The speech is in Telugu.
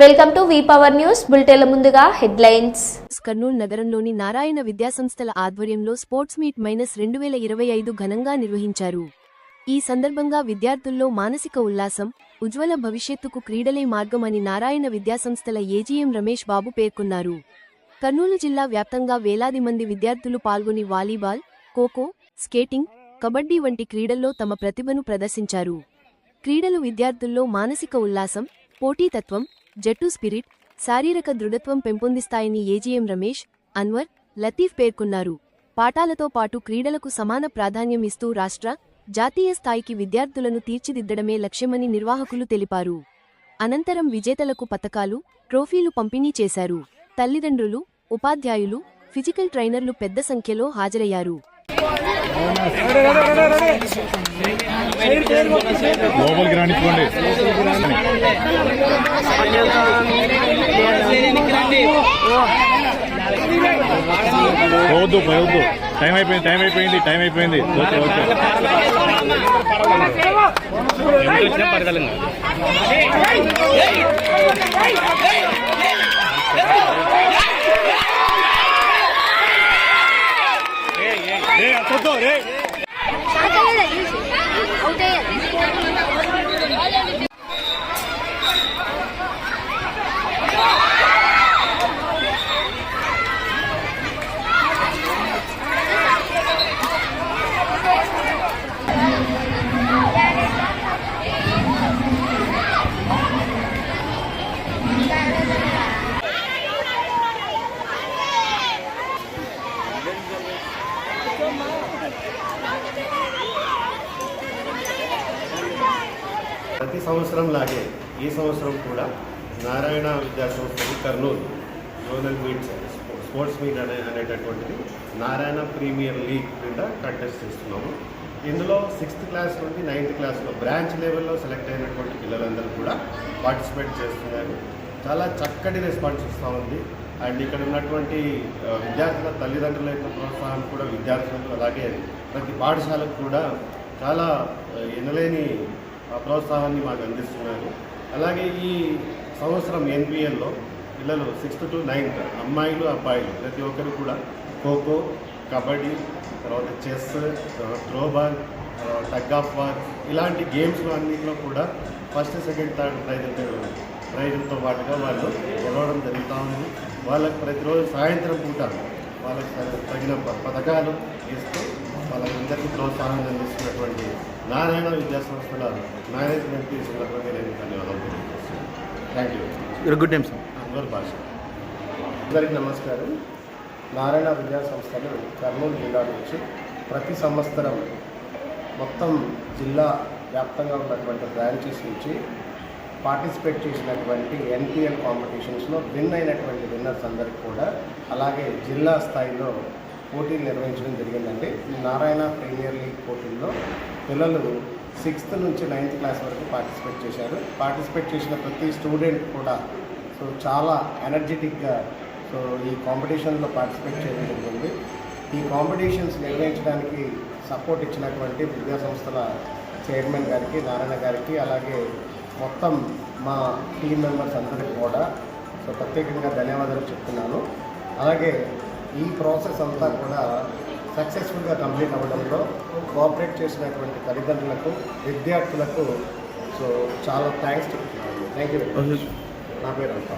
Welcome to V power news. బులెటిన్ల ముందుగా హెడ్లైన్స్. కర్నూలు నగరంలోని నారాయణ విద్యాసంస్థల ఆధ్వర్యంలో స్పోర్ట్స్ మీట్ మైనస్ రెండు వేల ఇరవై ఐదు ఘనంగా నిర్వహించారు. ఈ సందర్భంగా విద్యార్థుల్లో మానసిక ఉల్లాసం ఉజ్వల భవిష్యత్తుకు క్రీడలే మార్గమని నారాయణ విద్యాసంస్థల ఏజీఎం రమేష్ బాబు పేర్కొన్నారు. కర్నూలు జిల్లా వ్యాప్తంగా వేలాది మంది విద్యార్థులు పాల్గొని వాలీబాల్ ఖోఖో స్కేటింగ్ కబడ్డీ వంటి క్రీడల్లో తమ ప్రతిభను ప్రదర్శించారు. క్రీడలు విద్యార్థుల్లో మానసిక ఉల్లాసం పోటీతత్వం జట్టు స్పిరిట్ శారీరక దృఢత్వం పెంపొందిస్తాయని ఏజీఎం రమేష్ అన్వర్ లతీఫ్ పేర్కొన్నారు. పాఠాలతో పాటు క్రీడలకు సమాన ప్రాధాన్యం ఇస్తూ రాష్ట్ర జాతీయ స్థాయికి విద్యార్థులను తీర్చిదిద్దడమే లక్ష్యమని నిర్వాహకులు తెలిపారు. అనంతరం విజేతలకు పతకాలు ట్రోఫీలు పంపిణీ చేశారు. తల్లిదండ్రులు ఉపాధ్యాయులు ఫిజికల్ ట్రైనర్లు పెద్ద సంఖ్యలో హాజరయ్యారు. లోపలికి రానిచ్చుకోండి పోవద్దు పోవద్దు. టైం అయిపోయింది టైం అయిపోయింది టైం అయిపోయింది. Okay okay. ప్రతి సంవత్సరం లాగే ఈ సంవత్సరం కూడా నారాయణ విద్యాసంస్థ Kurnool zonal meet sports meet అనే అనేటటువంటిది నారాయణ ప్రీమియర్ లీగ్ కింద కంటెస్ట్ చేస్తున్నాము. ఇందులో సిక్స్త్ క్లాస్ నుండి నైన్త్ క్లాస్లో బ్రాంచ్ లెవెల్లో సెలెక్ట్ అయినటువంటి పిల్లలందరూ కూడా పార్టిసిపేట్ చేస్తున్నారు. చాలా చక్కటి రెస్పాన్స్ ఇస్తూ ఉంది. అండ్ ఇక్కడ ఉన్నటువంటి విద్యార్థుల తల్లిదండ్రుల యొక్క ప్రోత్సాహం కూడా విద్యార్థులకు అలాగే ప్రతి పాఠశాలకు కూడా చాలా ఎనలేని ప్రోత్సాహాన్ని మాకు అందిస్తున్నారు. అలాగే ఈ సంవత్సరం ఎన్పిఎల్లో పిల్లలు సిక్స్త్ టు నైన్త్ అమ్మాయిలు అబ్బాయిలు ప్రతి ఒక్కరు కూడా ఖోఖో కబడ్డీ తర్వాత chess throwball tug of war ఇలాంటి గేమ్స్లో అన్నింటిలో కూడా ఫస్ట్ సెకండ్ థర్డ్ ప్రైజ్ ప్రైజులతో పాటుగా వాళ్ళు గెలవడం జరుగుతూ ఉంది. వాళ్ళకి ప్రతిరోజు సాయంత్రం పూట వాళ్ళకి తగిన పథకాలు ఇస్తూ వాళ్ళందరికీ ప్రోత్సాహం అందిస్తున్నటువంటి నారాయణ విద్యా సంస్థల మేనేజ్మెంట్కి సందర్భంగా నేను ధన్యవాదాలు తెలియజేస్తున్నాను. Thank you name, sir. Anwar Basha. అందరికీ నమస్కారం. నారాయణ విద్యా సంస్థలు కర్నూలు జిల్లా నుంచి ప్రతి సంవత్సరం మొత్తం జిల్లా వ్యాప్తంగా ఉన్నటువంటి బ్రాంచెస్ నుంచి పార్టిసిపేట్ చేసినటువంటి ఎన్పిఎల్ కాంపిటీషన్స్లో విన్ అయినటువంటి విన్నర్స్ అందరికీ కూడా అలాగే జిల్లా స్థాయిలో పోటీలు నిర్వహించడం జరిగిందండి. ఈ నారాయణ ప్రీమియర్ లీగ్ పోటీల్లో పిల్లలు సిక్స్త్ నుంచి నైన్త్ క్లాస్ వరకు పార్టిసిపేట్ చేశారు. పార్టిసిపేట్ చేసిన ప్రతి స్టూడెంట్ కూడా సో చాలా ఎనర్జెటిక్గా సో ఈ కాంపిటీషన్లో పార్టిసిపేట్ చేయడం జరిగింది. ఈ కాంపిటీషన్స్ నిర్వహించడానికి సపోర్ట్ ఇచ్చినటువంటి విద్యా సంస్థల చైర్మన్ గారికి నారాయణ గారికి అలాగే మొత్తం మా టీం మెంబర్స్ అందరికీ కూడా సో ప్రత్యేకంగా ధన్యవాదాలు చెప్తున్నాను. అలాగే ఈ ప్రాసెస్ అంతా కూడా సక్సెస్ఫుల్గా కంప్లీట్ అవ్వడంలో కోఆపరేట్ చేసినటువంటి తల్లిదండ్రులకు విద్యార్థులకు సో చాలా థ్యాంక్స్ చెప్తున్నాను. థ్యాంక్ యూ నా పేరు అంతా.